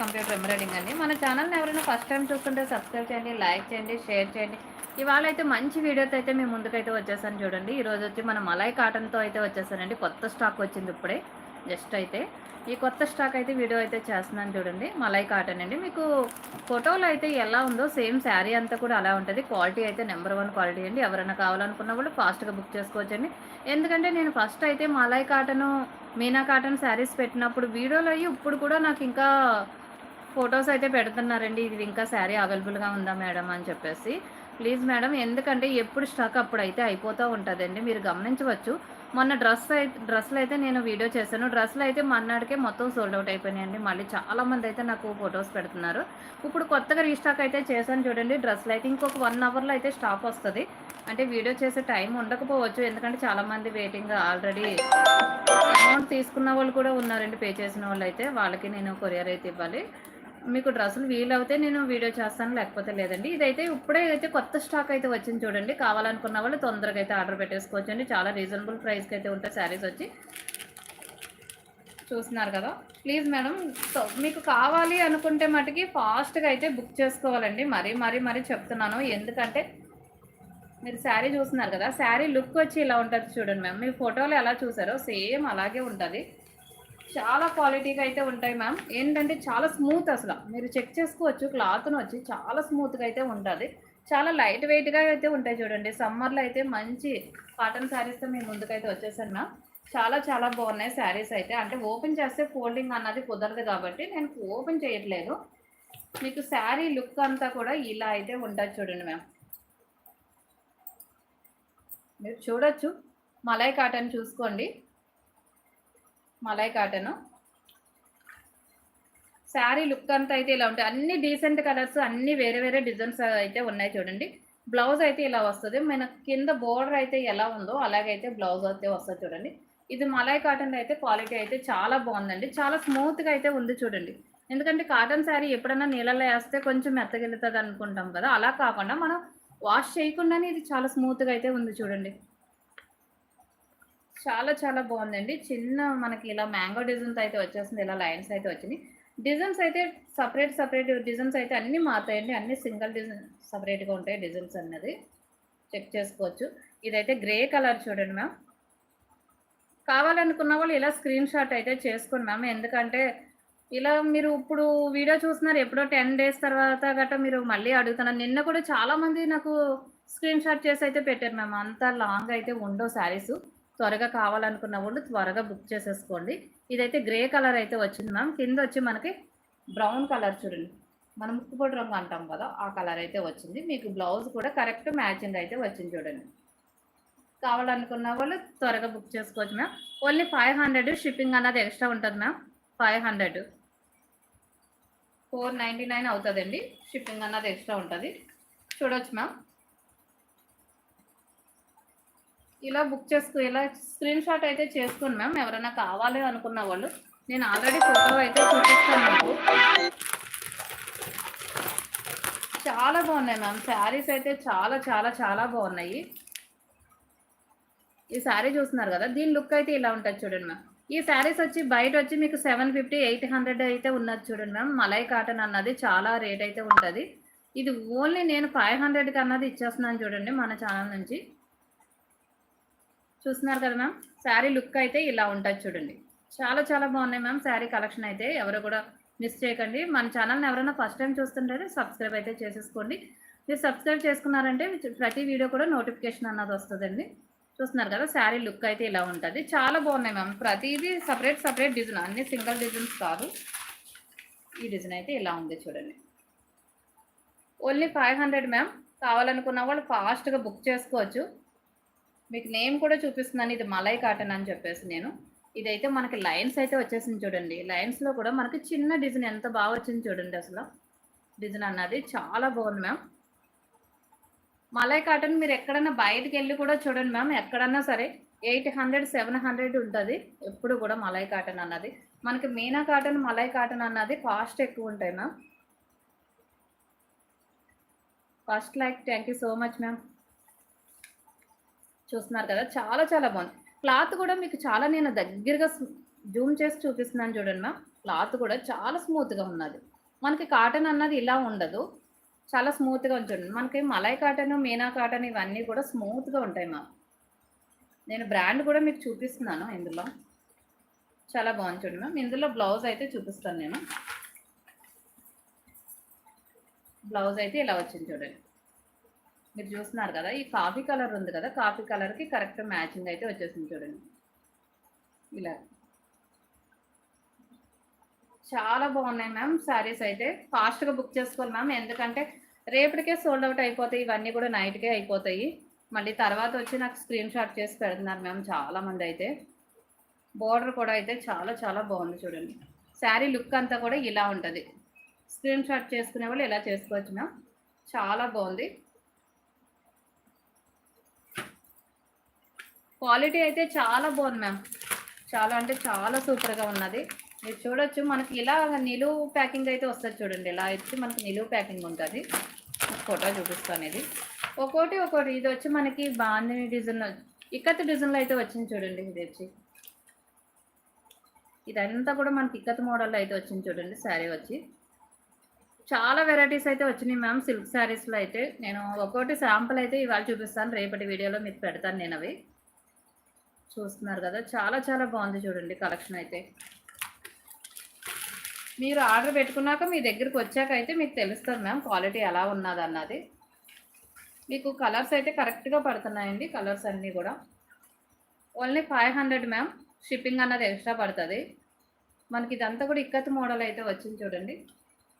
Computer embroidering అండి. మన ఛానల్ని ఎవరైనా ఫస్ట్ టైం చూస్తుంటే సబ్స్క్రైబ్ చేయండి లైక్ చేయండి షేర్ చేయండి. ఇవాళ అయితే మంచి వీడియోతో అయితే మేము ముందుకైతే వచ్చేసాను చూడండి. ఈరోజు వచ్చి మన మలై కాటన్తో అయితే వచ్చేసానండి కొత్త స్టాక్ వచ్చింది ఇప్పుడే. జస్ట్ అయితే. ఈ కొత్త స్టాక్ అయితే వీడియో అయితే చేస్తున్నాను చూడండి. మలై కాటన్ అండి. మీకు ఫోటోలో అయితే ఎలా ఉందో సేమ్ శారీ అంతా కూడా అలా ఉంటుంది. క్వాలిటీ అయితే నెంబర్ వన్ క్వాలిటీ అండి. ఎవరైనా కావాలనుకున్న వాళ్ళు ఫాస్ట్గా బుక్ చేసుకోవచ్చండి. ఎందుకంటే నేను ఫస్ట్ అయితే malai cotton Meena cotton saris పెట్టినప్పుడు వీడియోలో అయ్యి ఇప్పుడు కూడా నాకు ఇంకా ఫొటోస్ అయితే పెడుతున్నారండి. ఇది ఇంకా శారీ అవైలబుల్గా ఉందా మేడం అని చెప్పేసి. ప్లీజ్ మేడం ఎందుకంటే ఎప్పుడు స్టాక్ అప్పుడు అయితే అయిపోతూ ఉంటుందండి. మీరు గమనించవచ్చు. మొన్న డ్రెస్ అయితే డ్రెస్సులు అయితే నేను వీడియో చేశాను. డ్రెస్సులు అయితే మన్నాడికే మొత్తం సోల్డ్ అవుట్ అయిపోయినాయండి. మళ్ళీ చాలామంది అయితే నాకు ఫొటోస్ పెడుతున్నారు. ఇప్పుడు కొత్తగా రీస్టాక్ అయితే చేశాను చూడండి. డ్రెస్సులు అయితే ఇంకొక వన్ అవర్లో అయితే స్టాక్ వస్తుంది. అంటే వీడియో చేసే టైం ఉండకపోవచ్చు. ఎందుకంటే చాలామంది వెయిటింగ్ ఆల్రెడీ అమౌంట్ తీసుకున్న వాళ్ళు కూడా ఉన్నారండి. పే చేసిన వాళ్ళు అయితే. వాళ్ళకి నేను కొరియర్ అయితే ఇవ్వాలి. మీకు డ్రెస్సులు వీలవుతే నేను వీడియో చేస్తాను లేకపోతే లేదండి. ఇదైతే ఇప్పుడే అయితే కొత్త స్టాక్ అయితే వచ్చింది చూడండి. కావాలనుకున్న వాళ్ళు తొందరగా అయితే ఆర్డర్ పెట్టేసుకోవచ్చు అండి చాలా రీజనబుల్ ప్రైస్కి అయితే ఉంటాయి శారీస్ వచ్చి. చూస్తున్నారు కదా. ప్లీజ్ మేడం మీకు కావాలి అనుకుంటే మటుకి ఫాస్ట్గా అయితే బుక్ చేసుకోవాలండి. మరీ మరీ మరీ చెప్తున్నాను. ఎందుకంటే మీరు శారీ చూస్తున్నారు కదా శారీ లుక్ వచ్చి ఇలా ఉంటుంది చూడండి మ్యామ్. మీ ఫోటోలు ఎలా చూసారో సేమ్ అలాగే ఉంటుంది. చాలా క్వాలిటీగా అయితే ఉంటాయి మ్యామ్. ఏంటంటే చాలా స్మూత్ అసలు. మీరు చెక్ చేసుకోవచ్చు క్లాత్ను వచ్చి చాలా స్మూత్గా అయితే ఉంటుంది. చాలా లైట్ వెయిట్గా అయితే ఉంటాయి చూడండి. సమ్మర్లో అయితే మంచి కాటన్ శారీస్తో మేము ముందుకైతే వచ్చేసాను మ్యామ్. చాలా చాలా బాగున్నాయి శారీస్ అయితే. అంటే ఓపెన్ చేస్తే ఫోల్డింగ్ అన్నది కుదరదు కాబట్టి నేను ఓపెన్ చేయట్లేదు. మీకు శారీ లుక్ అంతా కూడా ఇలా అయితే ఉంటుంది చూడండి మ్యామ్. మీరు చూడొచ్చు. మలై కాటన్ చూసుకోండి. మలై కాటన్. శారీ లుక్ అంతా అయితే ఇలా ఉంటాయి. అన్ని డీసెంట్ కలర్స్ అన్ని వేరే వేరే డిజైన్స్ అయితే ఉన్నాయి చూడండి. బ్లౌజ్ అయితే ఇలా వస్తుంది. మన కింద బోర్డర్ అయితే ఎలా ఉందో అలాగైతే బ్లౌజ్ అయితే వస్తుంది చూడండి. ఇది మలై కాటన్ అయితే క్వాలిటీ అయితే చాలా బాగుందండి. చాలా స్మూత్గా అయితే ఉంది చూడండి. ఎందుకంటే కాటన్ శారీ ఎప్పుడైనా నీళ్ళలో వేస్తే కొంచెం మెత్తగిలుతుంది అనుకుంటాం కదా అలా కాకుండా మనం వాష్ చేయకుండానే ఇది చాలా స్మూత్గా అయితే ఉంది చూడండి. చాలా చాలా బాగుందండి. చిన్న మనకి ఇలా మ్యాంగో డిజైన్స్ అయితే వచ్చేస్తుంది ఇలా లైన్స్ అయితే వచ్చినాయి. డిజైన్స్ అయితే సపరేట్ సపరేట్ డిజైన్స్ అయితే అన్నీ మారుతాయండి. అన్ని సింగిల్ డిజైన్ సపరేట్గా ఉంటాయి డిజైన్స్ అన్నది. చెక్ చేసుకోవచ్చు. ఇదైతే గ్రే కలర్ చూడండి మ్యామ్. కావాలనుకున్న వాళ్ళు ఇలా స్క్రీన్ షాట్ అయితే చేసుకోండి మ్యామ్. ఎందుకంటే ఇలా మీరు ఇప్పుడు వీడియో చూస్తున్నారు ఎప్పుడో టెన్ డేస్ తర్వాత గట్రా మీరు మళ్ళీ అడుగుతున్నారు. నిన్న కూడా చాలామంది నాకు స్క్రీన్ షాట్ చేసి అయితే పెట్టారు మ్యామ్. అంత లాంగ్ అయితే ఉండవు శారీస్. త్వరగా కావాలనుకున్న వాళ్ళు త్వరగా బుక్ చేసేసుకోండి. ఇదైతే గ్రే కలర్ అయితే వచ్చింది మ్యామ్. కింద వచ్చి మనకి బ్రౌన్ కలర్ చూడండి. మనం ముక్కుపొడి రంగు అంటాం కదా ఆ కలర్ అయితే వచ్చింది. మీకు బ్లౌజ్ కూడా కరెక్ట్ మ్యాచింగ్ అయితే వచ్చింది చూడండి. కావాలనుకున్న వాళ్ళు త్వరగా బుక్ చేసుకోవచ్చు ma'am. Only five hundred shipping అన్నది ఎక్స్ట్రా ఉంటుంది ma'am. Five hundred. Four ninety nine అవుతుందండి. షిప్పింగ్ అన్నది ఎక్స్ట్రా ఉంటుంది. చూడవచ్చు మ్యామ్. ఇలా బుక్ చేసుకో ఇలా స్క్రీన్ షాట్ అయితే చేసుకోండి మ్యామ్ ఎవరైనా కావాలి అనుకున్న వాళ్ళు నేను ఆల్రెడీ ఫోటో అయితే చూపిస్తాను మీకు. చాలా బాగున్నాయి మ్యామ్ శారీస్ అయితే చాలా చాలా చాలా బాగున్నాయి. ఈ శారీ చూస్తున్నారు కదా దీని లుక్ అయితే ఇలా ఉంటుంది చూడండి మ్యామ్ ఈ శారీస్ వచ్చి బయట వచ్చి మీకు సెవెన్ ఫిఫ్టీ ఎయిట్ హండ్రెడ్ అయితే ఉన్నది చూడండి మ్యామ్ మలై కాటన్ అన్నది చాలా రేట్ అయితే ఉంటుంది. ఇది ఓన్లీ నేను ఫైవ్ హండ్రెడ్కి అన్నది ఇచ్చేస్తున్నాను చూడండి మన ఛానల్ నుంచి. చూస్తున్నారు కదా మ్యామ్ శారీ లుక్ అయితే ఇలా ఉంటుంది చూడండి. చాలా చాలా బాగున్నాయి మ్యామ్ శారీ కలెక్షన్ అయితే. ఎవరు కూడా మిస్ చేయకండి. మన ఛానల్ని ఎవరైనా ఫస్ట్ టైం చూస్తుంటే సబ్స్క్రైబ్ అయితే చేసేసుకోండి. మీరు సబ్స్క్రైబ్ చేసుకున్నారంటే ప్రతి వీడియో కూడా నోటిఫికేషన్ అన్నది వస్తుందండి. చూస్తున్నారు కదా శారీ లుక్ అయితే ఇలా ఉంటుంది. చాలా బాగున్నాయి మ్యామ్ ప్రతిదీ సపరేట్ సపరేట్ డిజైన్ అన్ని సింగిల్ డిజైన్స్ కాదు. ఈ డిజైన్ అయితే ఇలా ఉంది చూడండి. ఓన్లీ ఫైవ్ హండ్రెడ్ మ్యామ్ కావాలనుకున్న వాళ్ళు ఫాస్ట్గా బుక్ చేసుకోవచ్చు. మీకు నేమ్ కూడా చూపిస్తున్నాను. ఇది మలై కాటన్ అని చెప్పేసి నేను. ఇదైతే మనకి లైన్స్ అయితే వచ్చేసింది చూడండి. లైన్స్లో కూడా మనకి చిన్న డిజైన్ ఎంత బాగా వచ్చింది చూడండి అసలు. డిజైన్ అన్నది చాలా బాగుంది మ్యామ్. మలై కాటన్ మీరు ఎక్కడన్నా బయటకు వెళ్ళి కూడా చూడండి మ్యామ్. ఎక్కడన్నా సరే ఎయిట్ హండ్రెడ్ సెవెన్ హండ్రెడ్ ఉంటుంది. ఎప్పుడు కూడా మలై కాటన్ అన్నది. మనకి మీనా కాటన్ మలై కాటన్ అన్నది కాస్ట్ ఎక్కువ ఉంటాయి ma'am. First like thank you so much ma'am. చూస్తున్నారు కదా చాలా చాలా బాగుంది. క్లాత్ కూడా మీకు చాలా నేను దగ్గరగా జూమ్ చేసి చూపిస్తున్నాను చూడండి మ్యామ్. క్లాత్ కూడా చాలా స్మూత్గా ఉన్నది. మనకి కాటన్ అన్నది ఇలా ఉండదు. చాలా స్మూత్గా ఉంటుంది మనకి మలై కాటన్ మీనా కాటన్ ఇవన్నీ కూడా స్మూత్గా ఉంటాయి మ్యామ్. నేను బ్రాండ్ కూడా మీకు చూపిస్తున్నాను ఇందులో. చాలా బాగుంది చూడండి మ్యామ్. ఇందులో బ్లౌజ్ అయితే చూపిస్తాను నేను. బ్లౌజ్ అయితే ఇలా వచ్చింది చూడండి. మీరు చూస్తున్నారు కదా ఈ కాఫీ కలర్ ఉంది కదా కాఫీ కలర్కి కరెక్ట్ మ్యాచింగ్ అయితే వచ్చేసింది చూడండి. ఇలా. చాలా బాగున్నాయి మ్యామ్ శారీస్ అయితే. ఫాస్ట్గా బుక్ చేసుకోవాలి మ్యామ్ ఎందుకంటే రేపటికే సోల్డ్ అవుట్ అయిపోతాయి ఇవన్నీ కూడా నైట్కే అయిపోతాయి. మళ్ళీ తర్వాత వచ్చి నాకు స్క్రీన్ షాట్ చేసి పెడుతున్నారు మ్యామ్ చాలామంది అయితే. బోర్డర్ కూడా అయితే చాలా చాలా బాగుంది చూడండి. శారీ లుక్ అంతా కూడా ఇలా ఉంటుంది. స్క్రీన్ షాట్ చేసుకునే వాళ్ళు ఇలా చేసుకోవచ్చు మ్యామ్ చాలా బాగుంది. క్వాలిటీ అయితే చాలా బాగుంది మ్యామ్. చాలా అంటే చాలా సూపర్గా ఉన్నది. మీరు చూడొచ్చు మనకి ఇలా నిలువు ప్యాకింగ్ అయితే వస్తుంది చూడండి. ఇలా వచ్చి మనకి నిలువు ప్యాకింగ్ ఉంటుంది. ఫోటో చూపిస్తాను ఇది ఒక్కోటి ఒక్కోటి ఇది వచ్చి మనకి బాందిని డిజైన్ ఇక్కత్ డిజైన్లో అయితే వచ్చింది చూడండి ఇది వచ్చి. ఇదంతా కూడా మనకి ఇక్కత్ మోడల్లో అయితే వచ్చింది చూడండి శారీ వచ్చి. చాలా వెరైటీస్ అయితే వచ్చినాయి మ్యామ్ సిల్క్ శారీస్లో అయితే. నేను ఒక్కోటి శాంపుల్ అయితే ఇవాళ చూపిస్తాను. రేపటి వీడియోలో మీకు పెడతాను నేను అవి. చూస్తున్నారు కదా. చాలా చాలా బాగుంది చూడండి కలెక్షన్ అయితే. మీరు ఆర్డర్ పెట్టుకున్నాక మీ దగ్గరికి వచ్చాక అయితే మీకు తెలుస్తుంది మ్యామ్ క్వాలిటీ ఎలా ఉన్నది అన్నది. మీకు కలర్స్ అయితే కరెక్ట్గా పడుతున్నాయండి కలర్స్ అన్నీ కూడా. Only five hundred ma'am shipping అన్నది ఎక్స్ట్రా పడుతుంది. మనకి ఇదంతా కూడా ఇక్కత్ మోడల్ అయితే వచ్చింది చూడండి.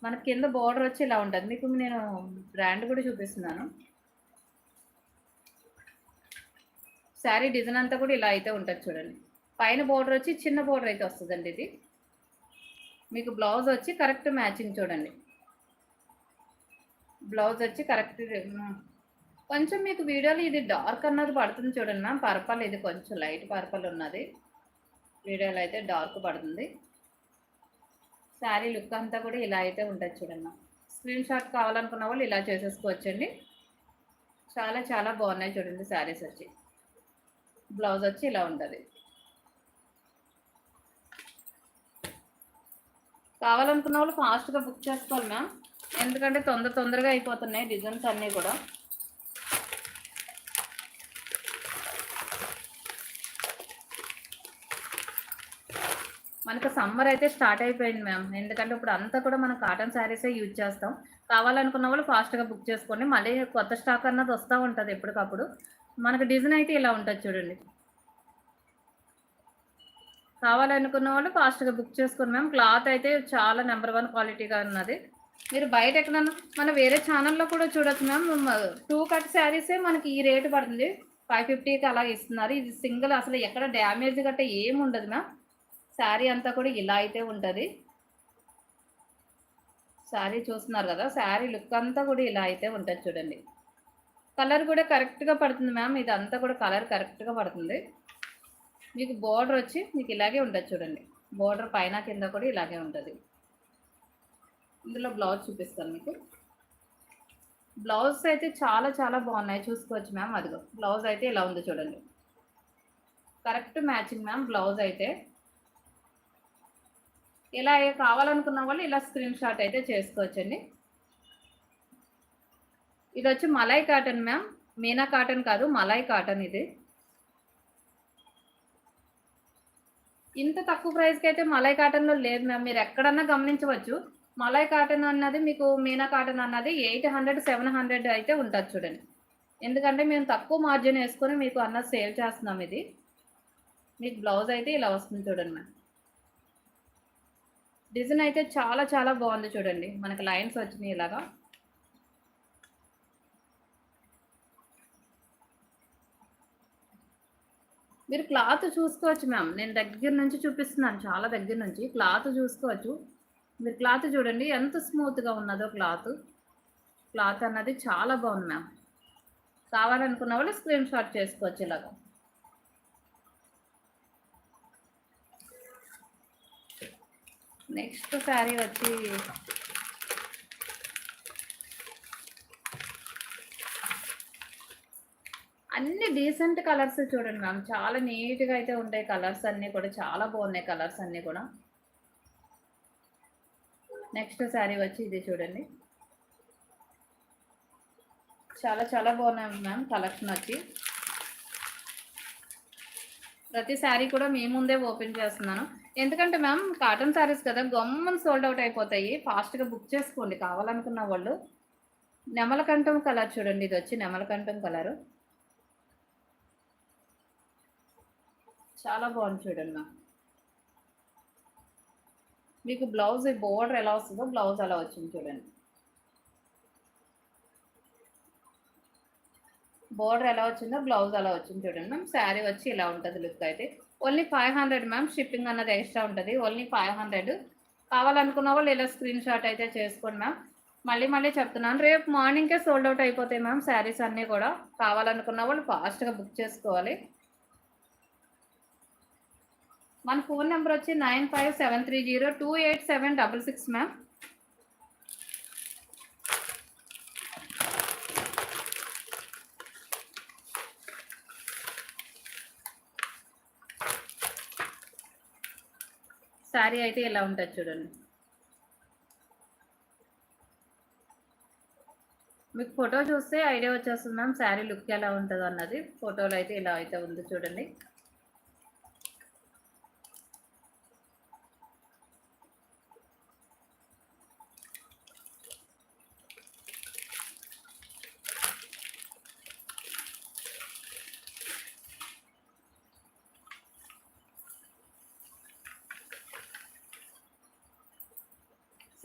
మనకి కింద బోర్డర్ వచ్చి ఇలా ఉంటుంది. మీకు నేను బ్రాండ్ కూడా చూపిస్తున్నాను. శారీ డిజైన్ అంతా కూడా ఇలా అయితే ఉంటుంది చూడండి. పైన బోర్డర్ వచ్చి చిన్న బోర్డర్ అయితే వస్తుందండి ఇది. మీకు బ్లౌజ్ వచ్చి కరెక్ట్ మ్యాచింగ్ చూడండి. బ్లౌజ్ వచ్చి కరెక్ట్ కొంచెం మీకు వీడియోలో ఇది డార్క్ అన్నది పడుతుంది చూడండి మ్యామ్ పర్పల్ ఇది కొంచెం లైట్ పర్పల్ ఉన్నది. వీడియోలో అయితే డార్క్ పడుతుంది. శారీ లుక్ అంతా కూడా ఇలా అయితే ఉంటుంది చూడండి స్క్రీన్ షాట్ కావాలనుకున్న వాళ్ళు ఇలా చేసేసుకోవచ్చండి. చాలా చాలా బాగున్నాయి చూడండి శారీస్ వచ్చి. బ్లౌజ్ వచ్చి ఇలా ఉంటుంది. కావాలనుకున్న వాళ్ళు ఫాస్ట్గా బుక్ చేసుకోవాలి మ్యామ్ ఎందుకంటే తొందర తొందరగా అయిపోతున్నాయి డిజైన్స్ అన్నీ కూడా. మనకు సమ్మర్ అయితే స్టార్ట్ అయిపోయింది మ్యామ్ ఎందుకంటే ఇప్పుడు అంతా కూడా మనం కాటన్ శారీసే యూజ్ చేస్తాం. కావాలనుకున్న వాళ్ళు ఫాస్ట్గా బుక్ చేసుకోండి. మళ్ళీ కొత్త స్టాక్ అన్నది వస్తూ ఉంటుంది ఎప్పటికప్పుడు. మనకు డిజైన్ అయితే ఇలా ఉంటుంది చూడండి. కావాలనుకున్న వాళ్ళు ఫాస్ట్గా బుక్ చేసుకోండి మ్యామ్ క్లాత్ అయితే చాలా నెంబర్ వన్ క్వాలిటీగా ఉన్నది. మీరు బయట ఎక్కడన్నా మన వేరే ఛానల్లో కూడా చూడొచ్చు మ్యామ్ టూ కట్ శారీసే మనకి ఈ రేటు పడుతుంది. ఫైవ్ ఫిఫ్టీకి అలా ఇస్తున్నారు. ఇది సింగిల్ అసలు ఎక్కడ డ్యామేజ్ గట్ట ఏమి ఉండదు మ్యామ్ శారీ అంతా కూడా ఇలా అయితే ఉంటుంది. శారీ చూస్తున్నారు కదా శారీ లుక్ అంతా కూడా ఇలా అయితే ఉంటుంది చూడండి. కలర్ కూడా కరెక్ట్గా పడుతుంది మ్యామ్. ఇదంతా కూడా కలర్ కరెక్ట్గా పడుతుంది. మీకు బోర్డర్ వచ్చి మీకు ఇలాగే ఉంటుంది చూడండి. బోర్డర్ పైన కింద కూడా ఇలాగే ఉంటుంది. ఇందులో బ్లౌజ్ చూపిస్తాను మీకు. బ్లౌజ్ అయితే చాలా చాలా బాగున్నాయి. చూసుకోవచ్చు మ్యామ్. అదిగో బ్లౌజ్ అయితే ఇలా ఉంది చూడండి. కరెక్ట్ మ్యాచింగ్ మ్యామ్ బ్లౌజ్ అయితే. ఇలా కావాలనుకున్న వాళ్ళు ఇలా స్క్రీన్ షాట్ అయితే చేసుకోవచ్చండి. ఇది వచ్చి malai cotton ma'am. Meena cotton కాదు మలై కాటన్ ఇది. ఇంత తక్కువ ప్రైస్కి అయితే మలై కాటన్లో లేదు మ్యామ్. మీరు ఎక్కడన్నా గమనించవచ్చు. మలై కాటన్ అన్నది మీకు మీనా కాటన్ అన్నది ఎయిట్ హండ్రెడ్ సెవెన్ హండ్రెడ్ అయితే ఉంటుంది చూడండి. ఎందుకంటే మేము తక్కువ మార్జిన్ వేసుకొని మీకు అన్నది సేల్ చేస్తున్నాం ఇది. మీకు బ్లౌజ్ అయితే ఇలా వస్తుంది చూడండి మ్యామ్. డిజైన్ అయితే చాలా చాలా బాగుంది చూడండి. మనకి లైన్స్ వచ్చినాయి ఇలాగా. మీరు క్లాత్ చూసుకోవచ్చు మ్యామ్. నేను దగ్గర నుంచి చూపిస్తున్నాను చాలా దగ్గర నుంచి. క్లాత్ చూసుకోవచ్చు. మీరు క్లాత్ చూడండి ఎంత స్మూత్గా ఉన్నదో క్లాత్. క్లాత్ అన్నది చాలా బాగుంది మ్యామ్. కావాలనుకున్న వాళ్ళు స్క్రీన్ షాట్ చేసుకోవచ్చు ఇలాగా. నెక్స్ట్ శారీ వచ్చి అన్ని డీసెంట్ కలర్స్ చూడండి మ్యామ్ చాలా నీట్గా అయితే ఉంటాయి కలర్స్ అన్నీ కూడా. చాలా బాగున్నాయి కలర్స్ అన్నీ కూడా. నెక్స్ట్ శారీ వచ్చి ఇది చూడండి. చాలా చాలా బాగున్నాయి మ్యామ్ కలెక్షన్ వచ్చి. ప్రతి శారీ కూడా మీ ముందే ఓపెన్ చేస్తున్నాను. ఎందుకంటే మ్యామ్ కాటన్ శారీస్ కదా గమ్మని సోల్డ్ అవుట్ అయిపోతాయి. ఫాస్ట్గా బుక్ చేసుకోండి. కావాలనుకున్న వాళ్ళు. నెమలకంఠం కలర్ చూడండి. ఇది వచ్చి నెమలకంఠం కలరు చాలా బాగుంది చూడండి మ్యామ్. మీకు బ్లౌజ్ బోర్డర్ ఎలా వస్తుందో బ్లౌజ్ అలా వచ్చింది చూడండి. బోర్డర్ ఎలా వచ్చిందో బ్లౌజ్ అలా వచ్చింది చూడండి మ్యామ్. శారీ వచ్చి ఇలా ఉంటుంది లుక్ అయితే. Only five hundred ma'am shipping అన్నది ఎక్స్ట్రా ఉంటుంది. ఓన్లీ ఫైవ్ హండ్రెడ్ కావాలనుకున్న వాళ్ళు ఇలా స్క్రీన్ షాట్ అయితే చేసుకోండి మ్యామ్. మళ్ళీ మళ్ళీ చెప్తున్నాను. రేపు మార్నింగ్కే సోల్డ్ అవుట్ అయిపోతాయి మ్యామ్ శారీస్ అన్నీ కూడా. కావాలనుకున్న వాళ్ళు ఫాస్ట్గా బుక్ చేసుకోవాలి. మన ఫోన్ నెంబర్ వచ్చి nine five seven three zero two eight seven double six ma'am. Sari అయితే ఇలా ఉంటుంది చూడండి. మీకు ఫోటో చూస్తే ఐడియా వచ్చేస్తుంది మ్యామ్ శారీ లుక్ ఎలా ఉంటుంది అన్నది ఫోటోలో అయితే ఇలా అయితే ఉంది చూడండి.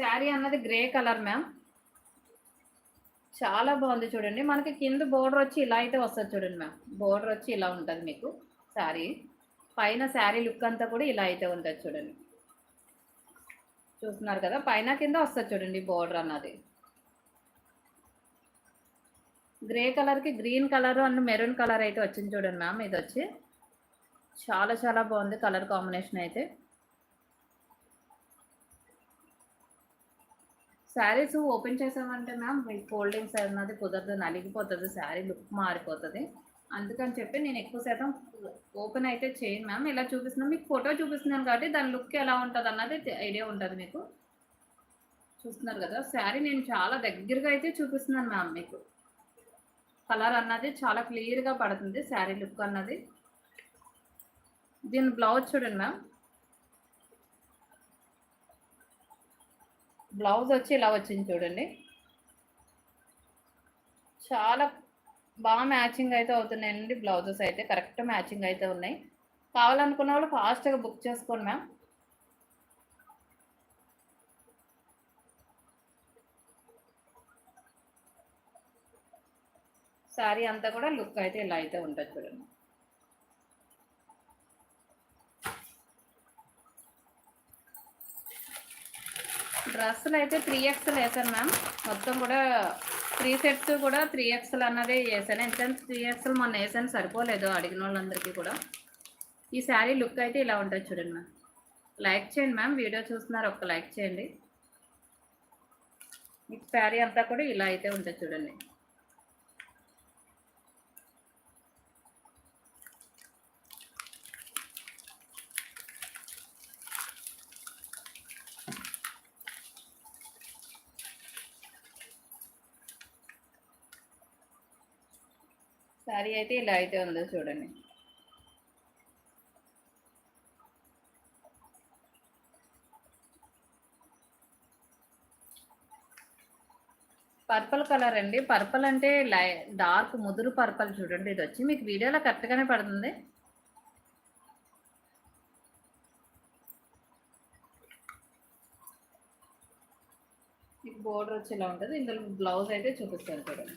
శారీ అన్నది గ్రే కలర్ మ్యామ్ చాలా బాగుంది చూడండి. మనకి కింద బోర్డర్ వచ్చి ఇలా అయితే వస్తుంది చూడండి మ్యామ్ బోర్డర్ వచ్చి ఇలా ఉంటుంది మీకు శారీ. పైన శారీ లుక్ అంతా కూడా ఇలా అయితే ఉంటుంది చూడండి. చూస్తున్నారు కదా? పైన కింద వస్తుంది చూడండి బోర్డర్ అన్నది. గ్రే కలర్కి green colour and maroon colour అయితే వచ్చింది చూడండి మ్యామ్ ఇది వచ్చి చాలా చాలా బాగుంది కలర్ కాంబినేషన్ అయితే. శారీస్ ఓపెన్ చేసామంటే మ్యామ్ మీ ఫోల్డింగ్స్ అన్నది కుదరదు నలిగిపోతుంది శారీ లుక్ మారిపోతుంది. అందుకని చెప్పి నేను ఎక్కువ శాతం ఓపెన్ అయితే చేయను మ్యామ్. ఇలా చూపిస్తున్నాను మీకు ఫోటో చూపిస్తున్నాను కాబట్టి దాని లుక్ ఎలా ఉంటుంది అన్నది ఐడియా ఉంటుంది మీకు. చూస్తున్నారు కదా శారీ నేను చాలా దగ్గరగా అయితే చూపిస్తున్నాను మ్యామ్ మీకు. కలర్ అన్నది చాలా క్లియర్గా పడుతుంది శారీ లుక్ అన్నది. దీని బ్లౌజ్ చూడండి మ్యామ్. బ్లౌజ్ వచ్చి ఇలా వచ్చింది చూడండి. చాలా బాగా మ్యాచింగ్ అయితే అవుతున్నాయండి బ్లౌజెస్ అయితే కరెక్ట్ మ్యాచింగ్ అయితే ఉన్నాయి. కావాలనుకున్న వాళ్ళు ఫాస్ట్గా బుక్ చేసుకోండి మ్యామ్ శారీ అంతా కూడా లుక్ అయితే ఇలా అయితే ఉంటుంది చూడండి. డ్రెస్సులు అయితే త్రీ ఎక్స్ఎల్ వేసాను మ్యామ్ మొత్తం కూడా త్రీ సెట్స్ కూడా త్రీ ఎక్స్ఎల్ అన్నదే వేసాను ఎందుకంటే త్రీ ఎక్స్ఎల్ మొన్న వేసాను సరిపోలేదు అడిగిన వాళ్ళందరికీ కూడా. ఈ శారీ లుక్ అయితే ఇలా ఉంటుంది చూడండి మ్యామ్ లైక్ చేయండి మ్యామ్ వీడియో చూస్తున్నారు ఒక్క లైక్ చేయండి. ఈ శారీ అంతా కూడా ఇలా అయితే ఉంటుంది చూడండి. శారీ అయితే ఇలా అయితే ఉందో చూడండి. పర్పుల్ కలర్ అండి. పర్పుల్ అంటే లై డార్క్ ముదురు పర్పుల్ చూడండి. ఇది వచ్చి మీకు వీడియోలో కరెక్ట్గానే పడుతుంది. మీకు బోర్డర్ వచ్చి ఇలా ఉంటుంది. ఇందులో బ్లౌజ్ అయితే చూపిస్తారు చూడండి.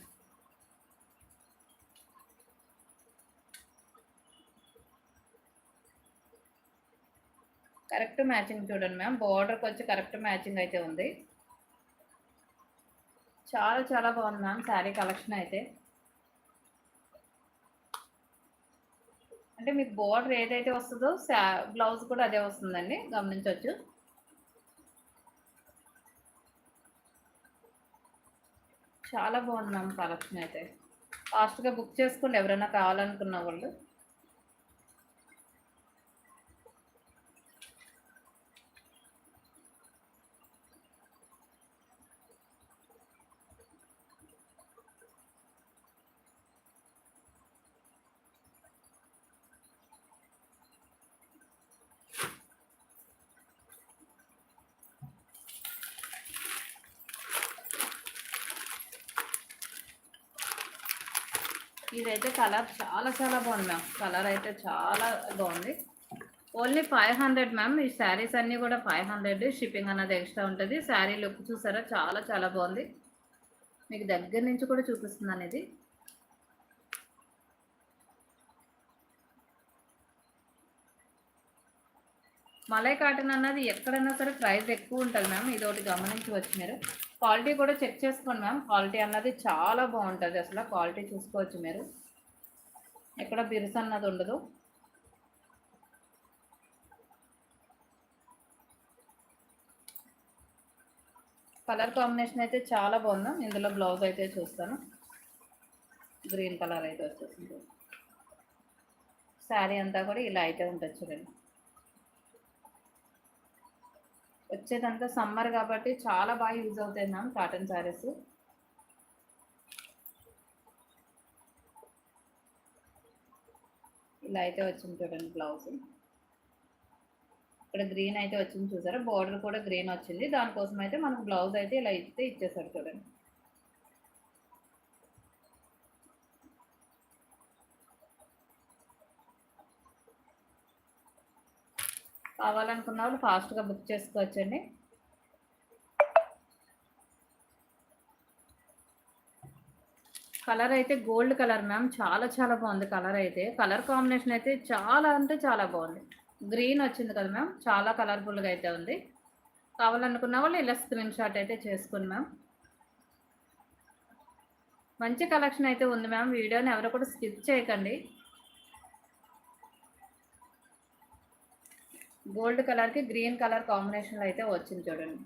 కరెక్ట్ మ్యాచింగ్ చూడండి మ్యామ్. బోర్డర్కి వచ్చి కరెక్ట్ మ్యాచింగ్ అయితే ఉంది. చాలా చాలా బాగుంది మ్యామ్ శారీ కలెక్షన్ అయితే. అంటే మీకు బోర్డర్ ఏదైతే వస్తుందో శా బ్లౌజ్ కూడా అదే వస్తుందండి. గమనించవచ్చు. చాలా బాగుంది మ్యామ్ కలెక్షన్ అయితే. ఫాస్ట్గా బుక్ చేసుకోండి ఎవరైనా కావాలనుకున్న వాళ్ళు. ఇదైతే కలర్ చాలా చాలా బాగుంది మ్యామ్. కలర్ అయితే చాలా బాగుంది. Only five hundred ma'am. ఈ శారీస్ అన్నీ కూడా ఫైవ్ హండ్రెడ్ షిప్పింగ్ అన్నది ఎక్స్ట్రా ఉంటుంది. శారీ లుక్ చూసారా? చాలా చాలా బాగుంది. మీకు దగ్గర నుంచి కూడా చూపిస్తున్నాను ఇది మలై కాటన్ అన్నది ఎక్కడైనా సరే ప్రైస్ ఎక్కువ ఉంటుంది మ్యామ్. ఇది ఒకటి గమనించవచ్చు మీరు క్వాలిటీ కూడా చెక్ చేసుకోండి మ్యామ్. క్వాలిటీ అన్నది చాలా బాగుంటుంది అసలు. క్వాలిటీ చూసుకోవచ్చు మీరు. ఎక్కడ బిరుసు అన్నది ఉండదు. కలర్ కాంబినేషన్ అయితే చాలా బాగుంది ఇందులో బ్లౌజ్ అయితే చూస్తాను. గ్రీన్ కలర్ అయితే వచ్చేసింది. శారీ అంతా కూడా ఇలా అయితే ఉంటుంది చూడండి. వచ్చేదంతా సమ్మర్ కాబట్టి చాలా బాగా యూజ్ అవుతాయి మ్యామ్ కాటన్ శారీస్. ఇలా అయితే వచ్చింది చూడండి బ్లౌజ్. ఇక్కడ గ్రీన్ అయితే వచ్చింది చూసారా? బార్డర్ కూడా గ్రీన్ వచ్చింది. దానికోసం అయితే మనకు బ్లౌజ్ అయితే ఇలా ఇస్తే ఇచ్చేసారు చూడండి. కావాలనుకున్న వాళ్ళు ఫాస్ట్గా బుక్ చేసుకోవచ్చండి. కలర్ అయితే గోల్డ్ కలర్ మ్యామ్ చాలా చాలా బాగుంది కలర్ అయితే. కలర్ కాంబినేషన్ అయితే చాలా అంటే చాలా బాగుంది. గ్రీన్ వచ్చింది కదా మ్యామ్ చాలా కలర్ఫుల్గా అయితే ఉంది. కావాలనుకున్న వాళ్ళు ఇలా స్క్రీన్ షాట్ అయితే చేసుకోండి మ్యామ్. మంచి కలెక్షన్ అయితే ఉంది మ్యామ్ వీడియోని ఎవరు కూడా స్కిప్ చేయకండి. గోల్డ్ కలర్కి గ్రీన్ కలర్ కాంబినేషన్లో అయితే వచ్చింది చూడండి.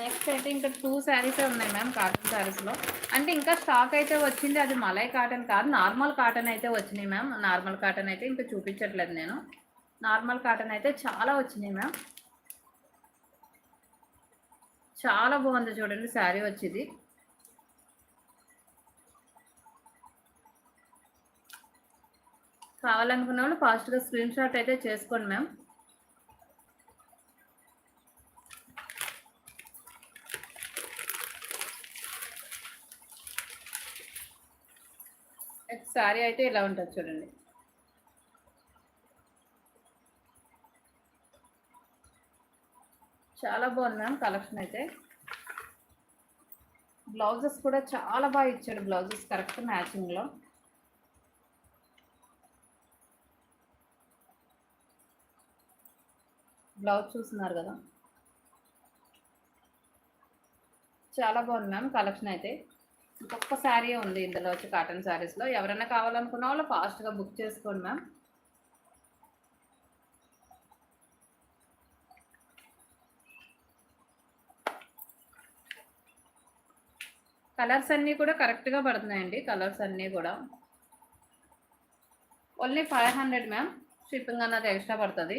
నెక్స్ట్ అయితే ఇంకా టూ శారీస్ ఉన్నాయి మ్యామ్ కాటన్ శారీస్లో అంటే ఇంకా స్టాక్ అయితే వచ్చింది అది మలై కాటన్ కాదు నార్మల్ కాటన్ అయితే వచ్చినాయి మ్యామ్ నార్మల్ కాటన్ అయితే ఇంకా చూపించట్లేదు నేను. నార్మల్ కాటన్ అయితే చాలా వచ్చినాయి మ్యామ్ చాలా బాగుంది చూడండి శారీ వచ్చింది. కావాలనుకున్న వాళ్ళు ఫాస్ట్గా స్క్రీన్ షాట్ అయితే చేసుకోండి మ్యామ్. సారీ అయితే ఇలా ఉంటుంది చూడండి. చాలా బాగుంది మ్యామ్ కలెక్షన్ అయితే. బ్లౌజెస్ కూడా చాలా బాగా ఇచ్చాడు బ్లౌజెస్ కరెక్ట్ మ్యాచింగ్లో. బ్లౌజ్ చూస్తున్నారు కదా. చాలా బాగుంది మ్యామ్ కలెక్షన్ అయితే. ఇంకొక శారీ ఉంది ఇందులో వచ్చి కాటన్ శారీస్లో. ఎవరైనా కావాలనుకున్న వాళ్ళు ఫాస్ట్గా బుక్ చేసుకోండి మ్యామ్. కలర్స్ అన్నీ కూడా కరెక్ట్గా పడుతున్నాయండి. కలర్స్ అన్నీ కూడా. Only five hundred ma'am. Shipping అన్నది ఎక్స్ట్రా పడుతుంది.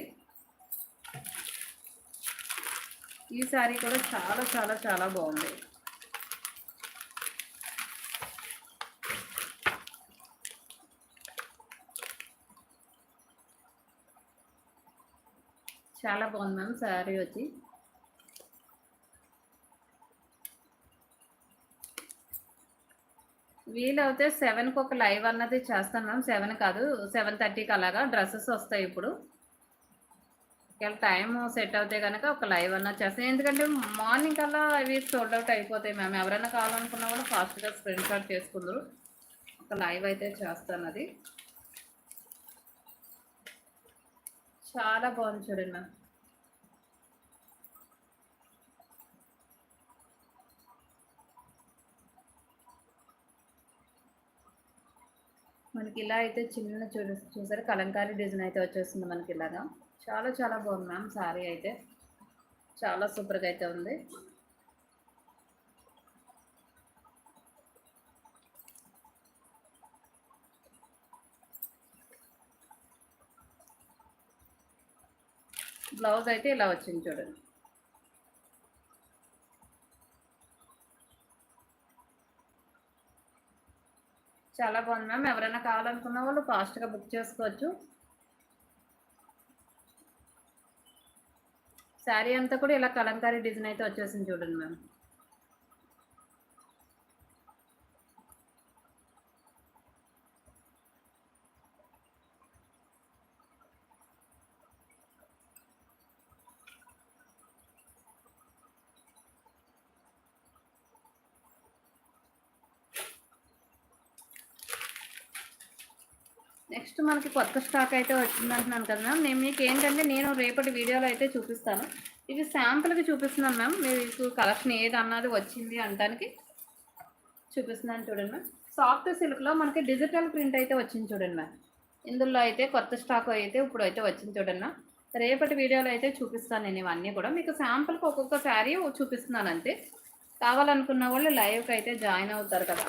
ఈ శారీ కూడా చాలా చాలా చాలా బాగుంది. చాలా బాగుంది మ్యామ్ శారీ వచ్చి. వీలైతే సెవెన్కి ఒక లైవ్ అన్నది చేస్తాను మ్యామ్. సెవెన్ కాదు సెవెన్ థర్టీకి అలాగా డ్రెస్సెస్ వస్తాయి ఇప్పుడు. ఒకవేళ టైం సెట్ అవుతే కనుక ఒక లైవ్ అన్నా చేస్తాను ఎందుకంటే మార్నింగ్ కల్లా అవి సోల్డ్ అవుట్ అయిపోతాయి మ్యామ్ ఎవరైనా కావాలనుకున్నా కూడా ఫాస్ట్గా స్క్రీన్ షాట్ చేసుకుందరు. ఒక లైవ్ అయితే చేస్తాను అది. చాలా బాగుంది చూడండి మ్యామ్ మనకి ఇలా అయితే చిన్న చూ చూసారు? కలంకారీ డిజైన్ అయితే వచ్చేస్తుంది మనకి ఇలాగా. చాలా చాలా బాగుంది మ్యామ్ సారీ అయితే. చాలా సూపర్గా అయితే ఉంది. బ్లౌజ్ అయితే ఇలా వచ్చింది చూడండి. చాలా బాగుంది మ్యామ్. ఎవరైనా కావాలనుకున్న వాళ్ళు ఫాస్ట్గా బుక్ చేసుకోవచ్చు. శారీ అంతా కూడా ఇలా కలంకారీ డిజైన్ అయితే వచ్చేసింది చూడండి మ్యామ్ నెక్స్ట్ మనకి కొత్త స్టాక్ అయితే వచ్చింది అంటున్నాను కదా మ్యామ్. నేను మీకు ఏంటంటే నేను రేపటి వీడియోలో అయితే చూపిస్తాను. ఇవి శాంపుల్కి చూపిస్తున్నాను మ్యామ్. మీకు కలెక్షన్ ఏది అన్నది వచ్చింది అనడానికి చూపిస్తున్నాను చూడండి మ్యామ్. సాఫ్ట్ సిల్క్లో మనకి డిజిటల్ ప్రింట్ అయితే వచ్చింది చూడండి మ్యామ్. ఇందులో అయితే కొత్త స్టాక్ అయితే ఇప్పుడు అయితే వచ్చింది చూడండి మ్యామ్. రేపటి వీడియోలో అయితే చూపిస్తాను నేను ఇవన్నీ కూడా. మీకు శాంపుల్కి ఒక్కొక్క శారీ చూపిస్తున్నాను అంతే. కావాలనుకున్న వాళ్ళు లైవ్కి అయితే జాయిన్ అవుతారు కదా.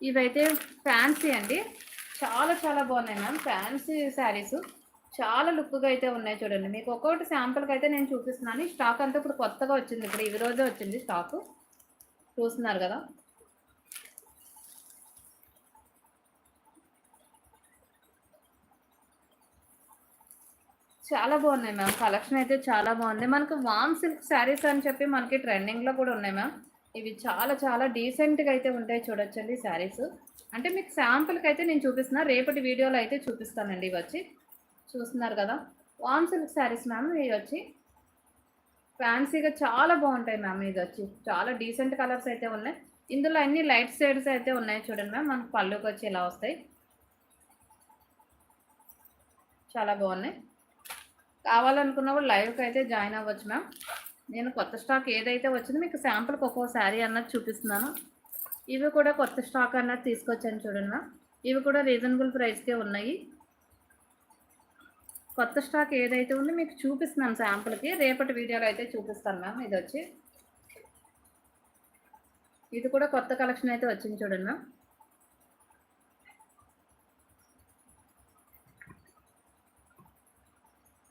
ఇవైతే ఫ్యాన్సీ అండి. చాలా చాలా బాగున్నాయి మ్యామ్. ఫ్యాన్సీ శారీస్. చాలా లుక్గా అయితే ఉన్నాయి చూడండి. మీకు ఒక్కొక్కటి శాంపుల్కి అయితే నేను చూపిస్తున్నాను. ఈ స్టాక్ అంతా ఇప్పుడు కొత్తగా వచ్చింది. ఇప్పుడు ఈ రోజే వచ్చింది స్టాక్. చూస్తున్నారు కదా. చాలా బాగున్నాయి మ్యామ్. కలెక్షన్ అయితే చాలా బాగుంది. మనకు వామ్ సిల్క్ శారీస్ అని చెప్పి మనకి ట్రెండింగ్లో కూడా ఉన్నాయి మ్యామ్. ఇవి చాలా చాలా డీసెంట్గా అయితే ఉంటాయి చూడొచ్చండి శారీస్. అంటే మీకు శాంపుల్కి అయితే నేను చూపిస్తున్నా. రేపటి వీడియోలో అయితే చూపిస్తానండి ఇవి వచ్చి. చూస్తున్నారు కదా? వామ్ సిల్క్ శారీస్ మ్యామ్ ఇవి వచ్చి. ఫ్యాన్సీగా చాలా బాగుంటాయి మ్యామ్ ఇది వచ్చి. చాలా డీసెంట్ కలర్స్ అయితే ఉన్నాయి. ఇందులో అన్ని లైట్ షేడ్స్ అయితే ఉన్నాయి చూడండి మ్యామ్ మనకు పళ్ళుకి వచ్చి ఇలా వస్తాయి. చాలా బాగున్నాయి. కావాలనుకున్నప్పుడు లైవ్కి అయితే జాయిన్ అవ్వచ్చు మ్యామ్ నేను కొత్త స్టాక్ ఏదైతే వచ్చిందో మీకు శాంపుల్కి ఒక్కో శారీ అన్నది చూపిస్తున్నాను. ఇవి కూడా కొత్త స్టాక్ అన్నది తీసుకొచ్చాను చూడండి మ్యామ్ ఇవి కూడా రీజనబుల్ ప్రైస్కే ఉన్నాయి. కొత్త స్టాక్ ఏదైతే ఉందో మీకు చూపిస్తున్నాను శాంపుల్కి రేపటి వీడియోలో అయితే చూపిస్తాను మ్యామ్ ఇది వచ్చి. ఇది కూడా కొత్త కలెక్షన్ అయితే వచ్చింది చూడండి మ్యామ్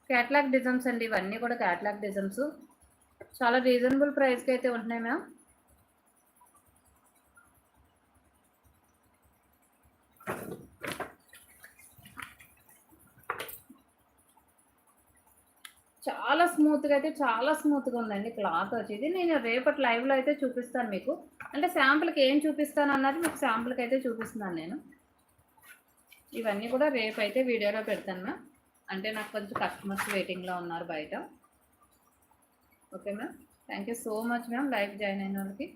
క్యాట్లాగ్ డిజైన్స్ అండి ఇవన్నీ కూడా క్యాట్లాగ్ డిజైన్స్ చాలా రీజనబుల్ ప్రైస్కి అయితే ఉంటున్నాయి మ్యామ్ చాలా స్మూత్గా అయితే చాలా స్మూత్గా ఉందండి క్లాత్ వచ్చేది. నేను రేపటి లైవ్లో అయితే చూపిస్తాను మీకు. అంటే శాంపుల్కి ఏం చూపిస్తాను అన్నది మీకు శాంపుల్కి అయితే చూపిస్తున్నాను నేను. ఇవన్నీ కూడా రేపు అయితే వీడియోలో పెడతాను మ్యామ్ అంటే నాకు కొంచెం కస్టమర్స్ వెయిటింగ్లో ఉన్నారు బయట. Okay ma'am thank you so much ma'am live join అయిన వాళ్ళకి.